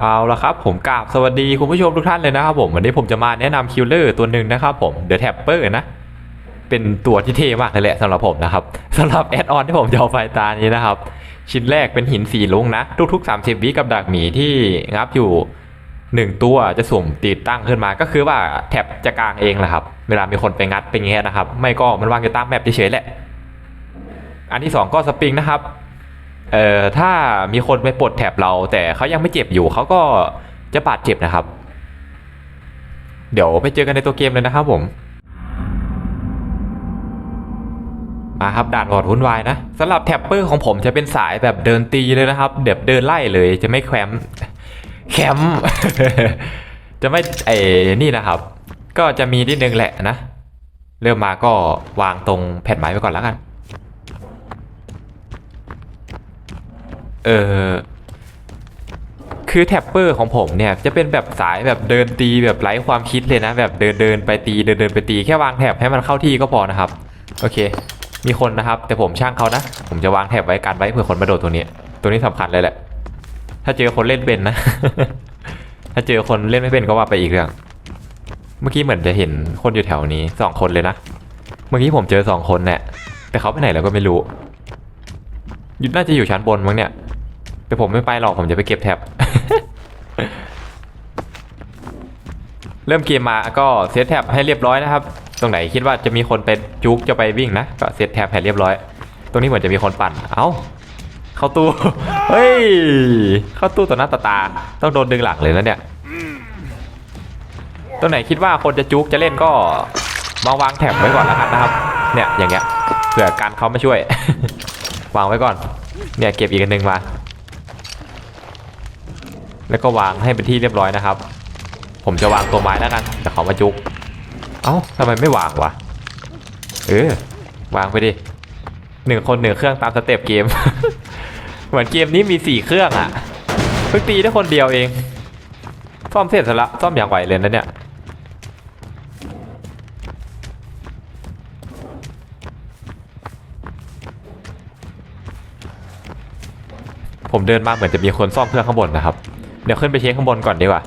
เอาละครับผมกราบสวัสดีคุณผู้ชมทุกท่านเลยนะครับผมวันนี้ผมจะมาแนะนำคิลเลอร์ตัวหนึ่งนะครับผมเดอะแท็ปเปอร์นะ เป็นตัวที่เท่มากเลยแหละสำหรับผมนะครับสำหรับแอดออนที่ผมจะเอาไฟตานี้นะครับ ชิ้นแรกเป็นหินสีลุงนะ ทุกๆ 30 วิกับดักหมีที่งับอยู่หนึ่งตัวจะสุ่มติดตั้งขึ้นมา ก็คือว่าแท็บจะกลางเองแหละครับ เวลามีคนไปงัดเป็นอย่างเงี้ยนะครับ ไม่ก็มันวางอยู่ตามแมปเฉยๆแหละอันที่สองก็สปริงนะครับ เอ่อถ้ามีคนไปปลดแถบเรา แต่เขายังไม่เจ็บอยู่เขาก็จะบาดเจ็บนะครับ เดี๋ยวไปเจอกันในตัวเกมเลยนะครับผมมาครับด่านวอดวุ่นวายนะสำหรับแท็ปเปอร์ของผมจะเป็นสายแบบเดินตีเลยนะครับแบบเดินไล่เลยจะไม่แคม์แคมจะไม่ไอ้นี่นะครับ ก็จะมีนิดนึงแหละนะ เริ่มมาก็วางตรงแผ่นไม้ไว้ก่อนแล้วกัน เออคือแท็ปเปอร์ของผมเนี่ยจะเป็นแบบสายแบบเดินตีแบบไร้ความคิดเลยนะ แบบเดินเดินไปตีเดินเดินไปตีแค่วางแถบให้มันเข้าที่ก็พอนะครับ โอเค มีคนนะครับ แต่ผมช่างเขานะ ผมจะวางแถบไว้กันไว้เผื่อคนมาโดดตัวนี้ ตัวนี้สำคัญเลยแหละ ถ้าเจอคนเล่นเป็นนะ ถ้าเจอคนเล่นไม่เป็นก็ว่าไปอีกเรื่อง เมื่อกี้เหมือนจะเห็นคนอยู่แถวนี้สองคนเลยนะเมื่อกี้ผมเจอสองคนเนี่ยแต่เขาไปไหนแล้วก็ไม่รู้ยู่น่าจะอยู่ชั้นบนมั้งเนี่ย แต่ผมไม่ไปหรอกผมจะไปเก็บแท็บ เริ่มเกมมาก็เซตแท็บให้เรียบร้อยนะครับ ตรงไหนคิดว่าจะมีคนไปจุกจะไปวิ่งนะก็เซตแท็บให้เรียบร้อย ตรงนี้เหมือนจะมีคนปั่น เอ้าเข้าตู้ เฮ้ย เข้าตู้ต่อหน้าต่อตา ต้องโดนดึงหลังเลยแล้วเนี่ยตรงไหนคิดว่าคนจะจุกจะเล่นก็มาวางแท็บไว้ก่อนแล้วกันนะครับ เนี่ยอย่างเงี้ยเผื่อการเขามาช่วย วางไว้ก่อน เนี่ยเก็บอีกอันหนึ่งมา แล้วก็วางให้เป็นที่เรียบร้อยนะครับ ผมจะวางตัวไม้แล้วกันแต่ขามาจุก เอ้าทำไมไม่วางวะ เออ วางไปดิหนึ่งคนหนึ่งเครื่องตามสเต็ปเกม เหมือนเกมนี้มีสี่เครื่องอะ่ะเพิ่งตีได้คนเดียวเอง ซ่อมเสร็จแล้วละซ่อมอย่างไหวเลยนะเนี่ย ผมเดินมาเหมือนจะมีคนซ่อมเครื่องข้างบนนะครับ เดี๋ยวขึ้นไปเช็คข้างบนก่อนดีกว่า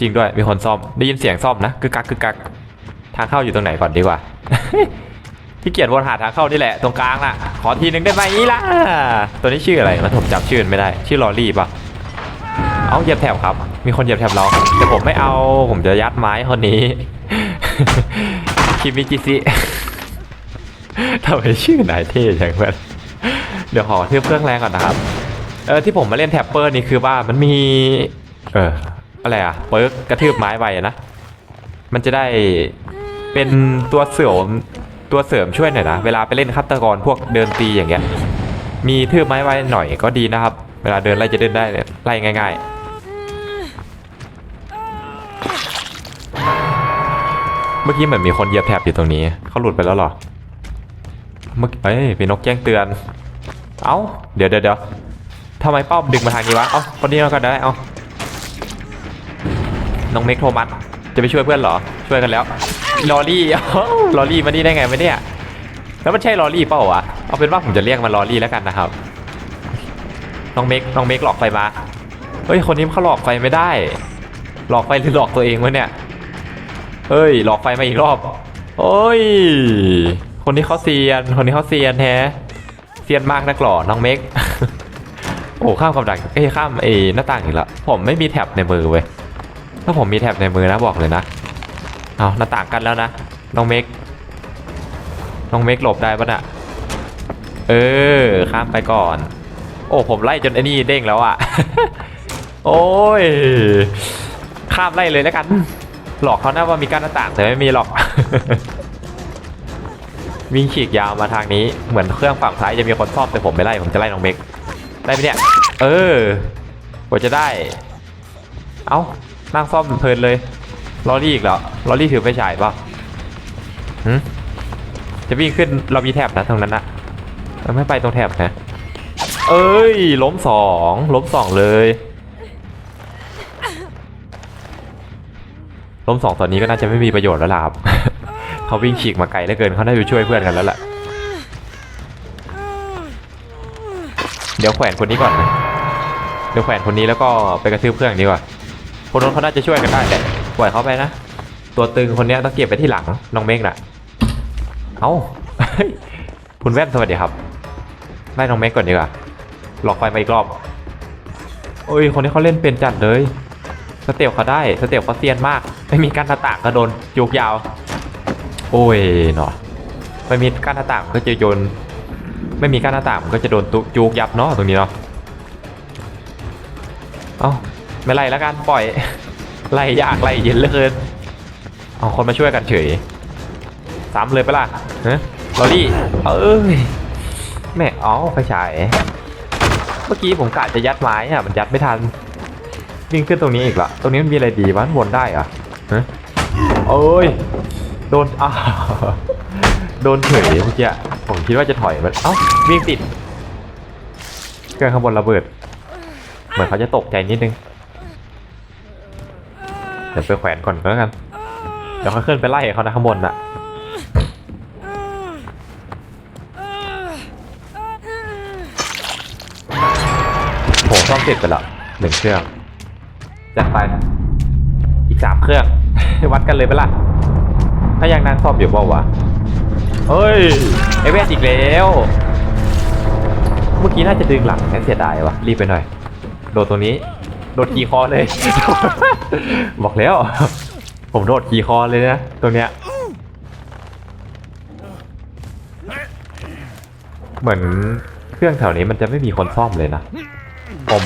จริงด้วยมีคนซ่อมได้ยินเสียงซ่อมนะกึกกักกึกกักทางเข้าอยู่ตรงไหนก่อนดีกว่าที่เกียจวนหาทางเข้านี่แหละตรงกลางน่ะ ขอทีนึงได้ไหมล่ะ ตัวนี้ชื่ออะไรนะผมจำชื่อมันไม่ได้ ชื่อลอรี่ปะเอาเหยียบแถบครับ มีคนเหยียบแถบเราแต่ผมไม่เอาผมจะยัดไม้คนนี้คิมิจิซิทำไมชื่อนายเท่จังเพื่อนเดี๋ยวขอเทียบเครื่องแรงก่อนนะครับ เออที่ผมมาเล่นแท็ปเปอร์นี่คือว่ามันมี เอออะไรอะเปิร์กกระทืบไม้ไวนะ มันจะได้เป็นตัวเสริมตัวเสริมช่วยหน่อยนะ เวลาไปเล่นฆาตกรพวกเดินตีอย่างเงี้ย มีทืบไม้ไวหน่อยก็ดีนะครับ เวลาเดินไล่จะเดินได้ไล่ง่าย ๆ เมื่อกี้เหมือนมีคนเหยียบแถบอยู่ตรงนี้ เขาหลุดไปแล้วหรอ เมื่อเอ้ยเป็นนกแจ้งเตือน เอ้า เดี๋ยวเดี๋ยวเดี๋ยว ทำไมเป้าดึงมาทางนี้วะ เอ้าคนนี้เราก็ได้ เอ้า น้องเมกโทมัส จะไปช่วยเพื่อนเหรอ ช่วยกันแล้ว ลอรี่เอ้าลอรี่มานี่ได้ไงไม่เนี่ย แล้วมันใช่ลอรี่เปล่าวะ เอาเป็นว่าผมจะเรียกมันลอรี่แล้วกันนะครับ น้องเมกน้องเมกหลอกไฟมา เฮ้ย คนนี้เขาหลอกไฟไม่ได้ หลอกไฟหรือหลอกตัวเองวะเนี่ย เฮ้ย หลอกไฟมาอีกรอบ โอ้ย คนนี้เขาเซียน คนนี้เขาเซียนแฮะเซียนมากนักหล่อน้องเมก โอ้ข้ามกับดักเอ้ข้ามเอหน้าต่างอีกแล้วผมไม่มีแท็บในมือเว้ยถ้าผมมีแท็บในมือนะบอกเลยนะเอาหน้าต่างกันแล้วนะน้องเมกน้องเมกหลบได้ปะน่ะเออข้ามไปก่อน โอ้ผมไล่จนไอ้นี่เด้งแล้วอะโอ้ยข้ามไล่เลยแล้วกัน หลอกเขานะว่ามีกั้นหน้าต่างแต่ไม่มีหรอกวิ่งฉีกยาวมาทางนี้เหมือนเครื่องฝั่งซ้ายจะมีคนซ่อมแต่ผมไม่ไล่ผมจะไล่น้องเมกได้ไหมเนี่ย เออกว่าจะได้ เอ้านั่งซ่อมเพลินเลยลอรี่อีกเหรอลอรี่ถือไฟฉายเปล่ะหืมจะวิ่งขึ้นเรามีแถบนะตรงนั้นนะเราไม่ไปตรงแถบนะเอ้ย ล้มสองล้มสองเลย ล้มสองตอนนี้ก็น่าจะไม่มีประโยชน์แล้วล่ะครับเขาวิ่งฉีกมาไกลเหลือเกินเขาได้ไปช่วยเพื่อนกันแล้วแหละเดี๋ยวแขวนคนนี้ก่อนนะ เแขวนคนนี้แล้วก็ไปกระทืบเครื่องดีกว่า คนนู้นเขาน่าจะช่วยกันได้แหละปล่อยเขาไปนะ ตัวตึงคนนี้ต้องเก็บไปที่หลังน้องเมฆน่ะ เอ้าคุณแว่นสวัสดีครับไล่น้องเมฆก่อนดีกว่าหลอกไฟมาอีกรอบโอ้ยคนนี้เขาเล่นเป็นจัดเลยสเต็ปเขาได้สเต็ปเขาเซียนมาก ไม่มีการหน้าต่างก็โดนจุกยาว โอ้ยเนาะไม่มีการหน้าต่างก็จะโยน ไม่มีการหน้าต่างก็จะโดนตุจุกยับเนาะตรงนี้เนาะ เอ้าไม่ไล่แล้วกันปล่อย ไล่ยากไล่เย็นเหลือเกินเอาคนมาช่วยกันเฉยสามเลยไปล่ะฮะลอรี่เอ้ยแม่อ๋อไฟฉายเมื่อกี้ผมกะจะยัดไม้อะมันยัดไม่ทันวิ่งขึ้นตรงนี้อีกละตรงนี้มันมีอะไรดีวะมันวนได้อะฮะโอ้ยโดนอ้าโดนเฉยเมื่อกี้ผมคิดว่าจะถอยมันเอ้าวิ่งติดเครื่องข้างบนระเบิด มือนเขาจะตกใจนิดนึง เดี๋ยวไปแขวนก่อนก็แล้วกัน เดี๋ยวเขาขึ้นไปไล่เขานะข้างบนน่ะโหซ่อมเสร็จไปล้วหนึ่งเครื่อง จัดไป อีกสามเครื่อง วัดกันเลยไปละถ้ายังนั่งซ่อมอยู่เปล่าวะเฮ้ยไอเวทอีกแล้ว เมื่อกี้น่าจะดึงหลังแค่เสียดายวะรีบไปหน่อย โดดตรงนี้ โดดขี่คอเลย บอกแล้ว ผมโดดขี่คอเลยนะตรงเนี้ย เหมือนเครื่องแถวนี้มันจะไม่มีคนซ่อมเลยนะ ผม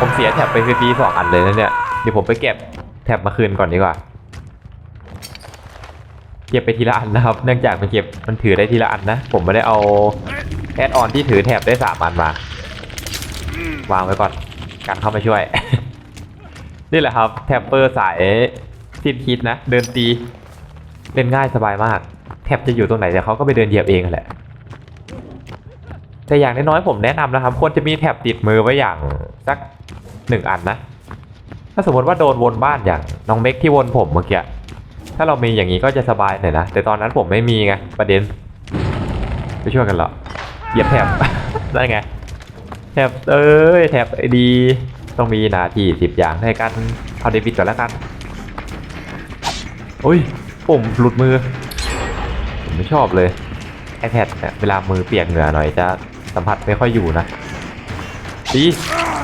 ผมเสียแท็บไปฟรีสองอันเลยนะเนี่ย เดี๋ยวผมไปเก็บแท็บมาคืนก่อนดีกว่า เก็บไปทีละอันนะครับ เนื่องจากมันเก็บมันถือได้ทีละอันนะ ผมไม่ได้เอาแอดออนที่ถือแท็บได้สามอันมา วางไว้ก่อนกันเข้ามาช่วย นี่แหละครับแท็บเปอร์สายสิ้นคิดนะ เดินตีเล่นง่ายสบายมาก แท็บจะอยู่ตรงไหนเดี๋ยวเขาก็ไปเดินเหยียบเองแหละแต่อย่างน้อยๆผมแนะนำนะครับควรจะมีแท็บติดมือไว้อย่างสักหนึ่งอันนะ ถ้าสมมติว่าโดนวนบ้านอย่างน้องเม็กที่วนผมเมื่อกี้ถ้าเรามีอย่างนี้ก็จะสบายหน่อยนะแต่ตอนนั้นผมไม่มีไงประเด็นไปช่วยกันเหรอเหยียบแท็บได้ไง แท็บเอ้ยแท็บดีต้องมีหนาทีสิบอย่างให้กันเอาเดบิตก่อนแล้วกันโอ้ยปุ่มหลุดมือ ผมไม่ชอบเลย iPad เนี่ยเวลามือเปียกเหงื่อหน่อยจะสัมผัสไม่ค่อยอยู่นะดี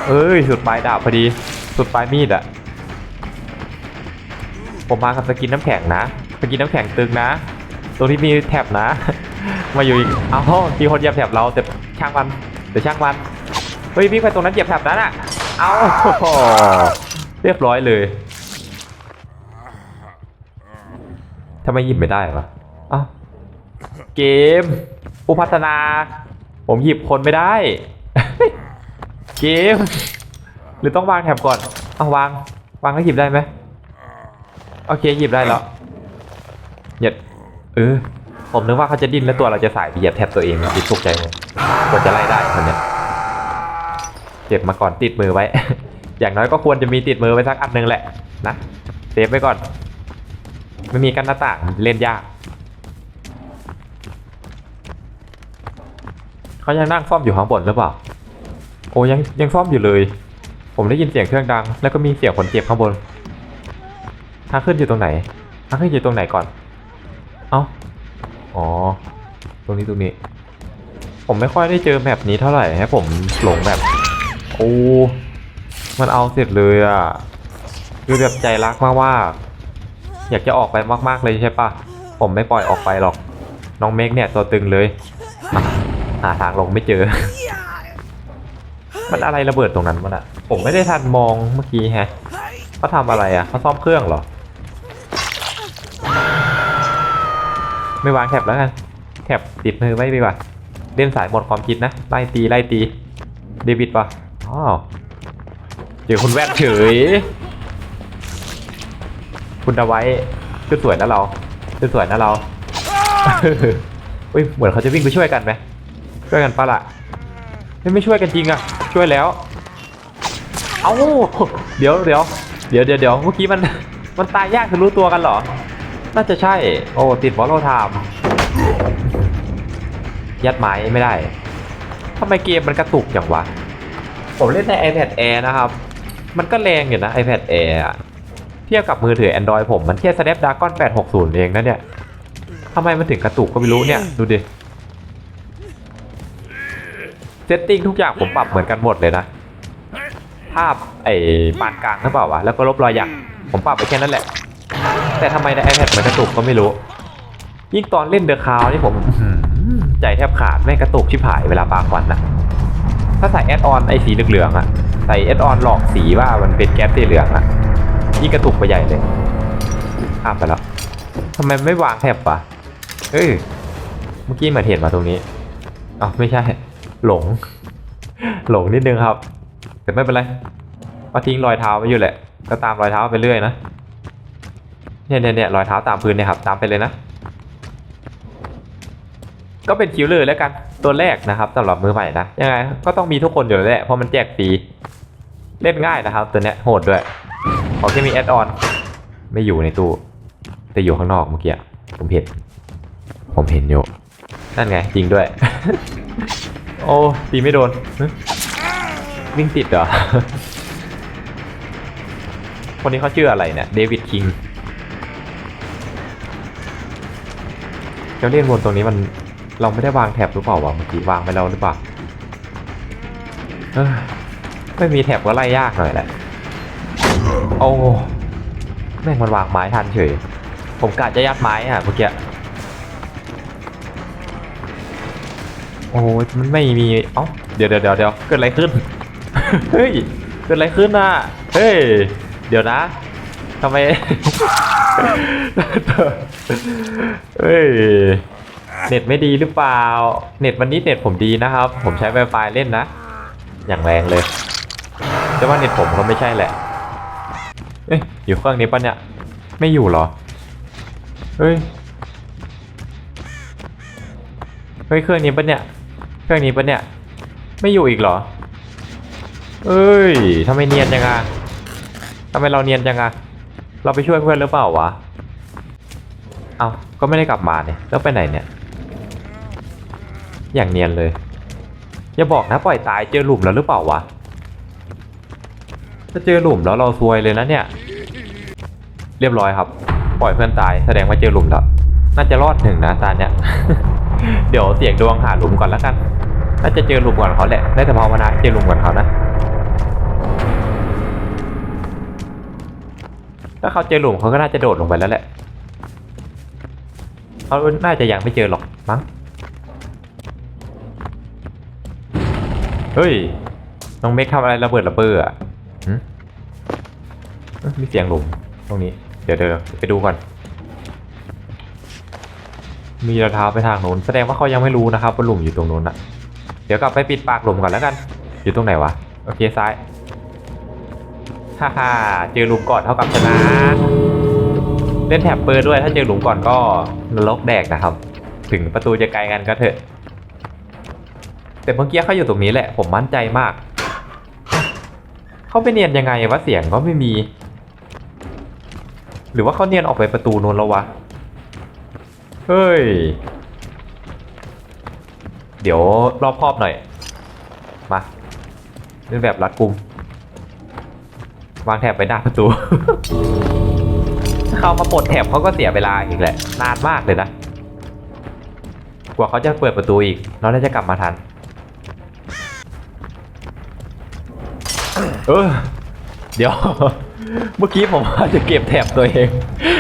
เอ้ย สุดปลายดาบพอดี สุดปลายมีดอะผมมากับสกินน้ำแข็งนะ สกินน้ำแข็งตึงนะ ตรงที่มีแท็บนะ มาอยู่อีก เอ้ามีคนเหยียบแท็บเราแต่ช่างมันแต่ช่างมัน เฮ้ยวิ่งไปตรงนั้นเหยียบแท็บนั้นอะเอาเรียบร้อยเลยทำไมหยิบไม่ได้วะเอ้าเกม ผู้พัฒนา ผมหยิบคนไม่ได้ เกม หรือต้องวางแถบก่อนเอาวาง วางแล้วหยิบได้ไหมโอเคหยิบได้แล้วเหยียดเออผมนึกว่าเขาจะดิ้นแล้วตัวเราจะสายไปเหยียบแถบตัวเองคิดตกใจเลยกว่าจะไล่ได้คนเนี้ย เก็บมาก่อนติดมือไว้ อย่างน้อยก็ควรจะมีติดมือไว้สักอันหนึงแหละนะเซฟไว้ก่อน ไม่มีกันหน้าต่างเล่นยากเขายังนั่งซ่อมอยู่ข้างบนหรือเปล่าโอ้ยังยังซ่อมอยู่เลย ผมได้ยินเสียงเครื่องดัง แล้วก็มีเสียงคนเจ็บข้างบนทางขึ้นอยู่ตรงไหนทางขึ้นอยู่ตรงไหนก่อน เอ้าอ๋อ ตรงนี้ตรงนี้ ผมไม่ค่อยได้เจอแมปนี้เท่าไหร่ให้ผมหลงแบบ โอ้ มันเอาเสร็จเลยอะ คือแบบใจรักมากว่า อยากจะออกไปมากๆเลยใช่ปะผมไม่ปล่อยออกไปหรอก น้องเมกเนี่ยตัวตึงเลย หาทางลงไม่เจอ มันอะไรระเบิดตรงนั้นมันอะผมไม่ได้ทันมองเมื่อกี้แฮะเขาทำอะไรอะเขาซ่อมเครื่องเหรอ ไม่วางแถบแล้วกันแถบติดมือไว้ดีกว่าเล่นสายหมดความคิดนะ ไล่ตี ไล่ตี เดบิตปะ อ๋อเจอคุณแว่นเฉย คุณดาไว้ชุดสวยนะเราชุดสวยนะเราเฮ้ยเหมือนเขาจะวิ่งไปช่วยกันไหมช่วยกันปะละไม่ไม่ช่วยกันจริงอะช่วยแล้ว เอาเดี๋ยวเดี๋ยวเดี๋ยวเดี๋ยวเดี๋ยวเมื่อกี้มันมันตายยากคือรู้ตัวกันเหรอ น่าจะใช่ โอ้ติดวอลโลไทม์ยัดไม้ไม่ได้ทำไมเกมมันกระตุกอย่างวะ ผมเล่นใน iPad Air นะครับ มันก็แรงอยู่นะ iPad Air อะเทียบกับมือถือ Android ผมมันแค่ Snapdragon 860 เองนะเนี่ยทำไมมันถึงกระตุกก็ไม่รู้เนี่ย ดูดิเซตติ้งทุกอย่างผมปรับเหมือนกันหมดเลยนะ ภาพไอ้ปานกลางหรือเปล่าวะ แล้วก็ลบรอยหยัก ผมปรับไปแค่นั้นแหละ แต่ทำไมใน iPad มันกระตุกก็ไม่รู้ ยิ่งตอนเล่นเดอะคาวนี่ผมอื้อหือใจแทบขาดแม่งกระตุกชิบหายเวลาปาควันอะ ถ้าใส่แอดออนไอ้สีเหลืองๆอะใส่แอดออนหลอกสีว่ามันเป็นแก๊สสีเหลืองอะยิ่กระตุกไปใหญ่เลยข้ามไปแล้วทำไมไม่วางแท็บวะเอ้ย เมื่อกี้มือนเห็นมาตรงนี้อ๋อไม่ใช่ หลง หลงนิดนึงครับ แต่ไม่เป็นไรก็ทิ้งรอยเท้าไว้อยู่แหละ ก็ตามรอยเท้าไปเรื่อยนะ เนี่ยเนี่ยเนี่ยรอยเท้าตามพื้นเนี่ยครับ ตามไปเลยนะ ก็เป็นคิวเลอร์แล้วกัน ตัวแรกนะครับสำหรับมือใหม่นะยังไงก็ต้องมีทุกคนอยู่แล้วแหละเพราะมันแจกฟรีเล่นง่ายนะครับ ตัวเนี้ยโหดด้วยขอแค่มีแอดออนไม่อยู่ในตู้ แต่อยู่ข้างนอกเมื่อกี้ผมเห็นผมเห็นอยู่นั่นไงจริงด้วย โอ้ตีไม่โดนวิ่งติดเหรอ คนนี้เขาชื่ออะไรเนี่ยเดวิดคิงเจะเล่นวนตรงนี้มัน เราไม่ได้วางแท็บหรือเปล่าวะเมื่อกี้วางไปแล้วหรือเปล่าเอ้ยไม่มีแท็บก็ไล่ยากหน่อยแหละโอ้แม่งมันวางไม้ทันเฉย ผมกะจะยัดไม้อะเมื่อกี้โอ้ยมันไม่มี เอ้าเดี๋ยวเดี๋ยวเดี๋ยวเดี๋ยวเกิดอะไรขึ้น เฮ้ย เกิดอะไรขึ้นอะ เฮ้ย เดี๋ยวนะทำไม เฮ้ย เน็ตไม่ดีหรือเปล่า เน็ตวันนี้เน็ตผมดีนะครับ ผมใช้ Wi-Fi เล่นนะ อย่างแรงเลย แต่ว่าเน็ตผมก็ไม่ใช่แหละ เอ้ย อยู่เครื่องนี้ปะเนี่ย ไม่อยู่เหรอ เฮ้ย เฮ้ย เครื่องนี้ปะเนี่ย เครื่องนี้ปะเนี่ย ไม่อยู่อีกเหรอ เอ้ยทำไมเนียนจังอะทำไมเราเนียนจังอะเราไปช่วยเพื่อนหรือเปล่าวะ เอาก็ไม่ได้กลับมาเนี่ย แล้วไปไหนเนี่ย อย่างเนียนเลย อย่าบอกนะปล่อยตายเจอหลุมแล้วหรือเปล่าวะถ้าเจอหลุมแล้วเราซวยเลยนะเนี่ย เรียบร้อยครับ ปล่อยเพื่อนตายแสดงว่าเจอหลุมแล้ว น่าจะรอดหนึ่งนะตาเนี่ย เดี๋ยวเสี่ยงดวงหาหลุมก่อนแล้วกัน น่าจะเจอหลุมก่อนเขาแหละได้แต่ภาวนาเจอหลุมก่อนเขานะ ถ้าเขาเจอหลุมเขาก็น่าจะโดดลงไปแล้วแหละเขาน่าจะยังไม่เจอหรอกมั้ง เฮ้ย น้องเมกทำอะไรระเบิดระเบ้ออะหึเอ้ยมีเสียงหลุมตรงนี้ เดี๋ยวเดี๋ยวไปดูก่อน มีรองเท้าไปทางโน้นแสดงว่าเขายังไม่รู้นะครับว่าหลุมอยู่ตรงโน้นอะเดี๋ยวกลับไปปิดปากหลุมก่อนแล้วกัน อยู่ตรงไหนวะ โอเคซ้าย ฮ่าฮ่าเจอหลุมก่อนเท่ากับชนะ เล่นแถบเปิดด้วย ถ้าเจอหลุมก่อนก็นรกแดกนะครับ ถึงประตูจะไกลกันก็เถอะ แต่เมื่อกี้เขาอยู่ตรงนี้แหละ ผมมั่นใจมาก เขาไปเนียนยังไงวะเสียงก็ไม่มี หรือว่าเขาเนียนออกไปประตูนู้นแล้ววะ เฮ้ย เดี๋ยวรอบครอบหน่อย มาเล่นแบบรัดกุม วางแถบไปหน้าประตู เขามาปลดแถบเขาก็เสียเวลาอีกแหละ นานมากเลยนะ กว่าเขาจะเปิดประตูอีก เราน่าจะกลับมาทัน เออ เดี๋ยว เมื่อกี้ผมว่าจะเก็บแถบตัวเอง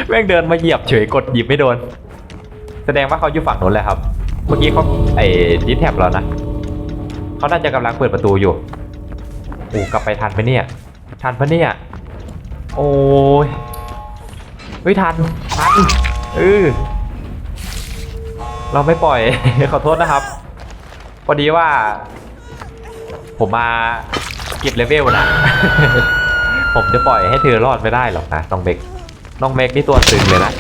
แม่งเดินมาเหยียบเฉยกดหยิบไม่โดน แสดงว่าเขาอยู่ฝั่งนู้นแหละครับ เมื่อกี้เขาไอ้ดิสแท็บเรานะเขาน่าจะกำลังเปิดประตูอยู่โอ้กลับไปทันไหมเนี่ย ทันปะเนี่ย โอ้ย เฮ้ยทัน ทันเออเราไม่ปล่อย ขอโทษนะครับ พอดีว่า ผมมา ก็บเลเวลนะ ผมจะปล่อยให้เธอรอดไม่ได้หรอกนะน้องเบกน้องเบกนี่ตัวตึงเลยนะ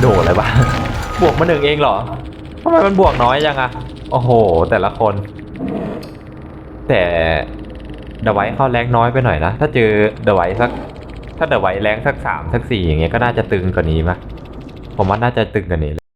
โดดเลยวะบวกมาหนึ่งเองเหรอทำไมมันบวกน้อยจังอะโอ้โห แต่ละคน แต่เดไวท์เขาแรงน้อยไปหน่อยนะ ถ้าเจอเดไวท์สัก ถ้าเดไวท์แรงสักสามสักสี่อย่างเงี้ยก็น่าจะตึงกว่านี้มะผมว่าน่าจะตึงกว่านี้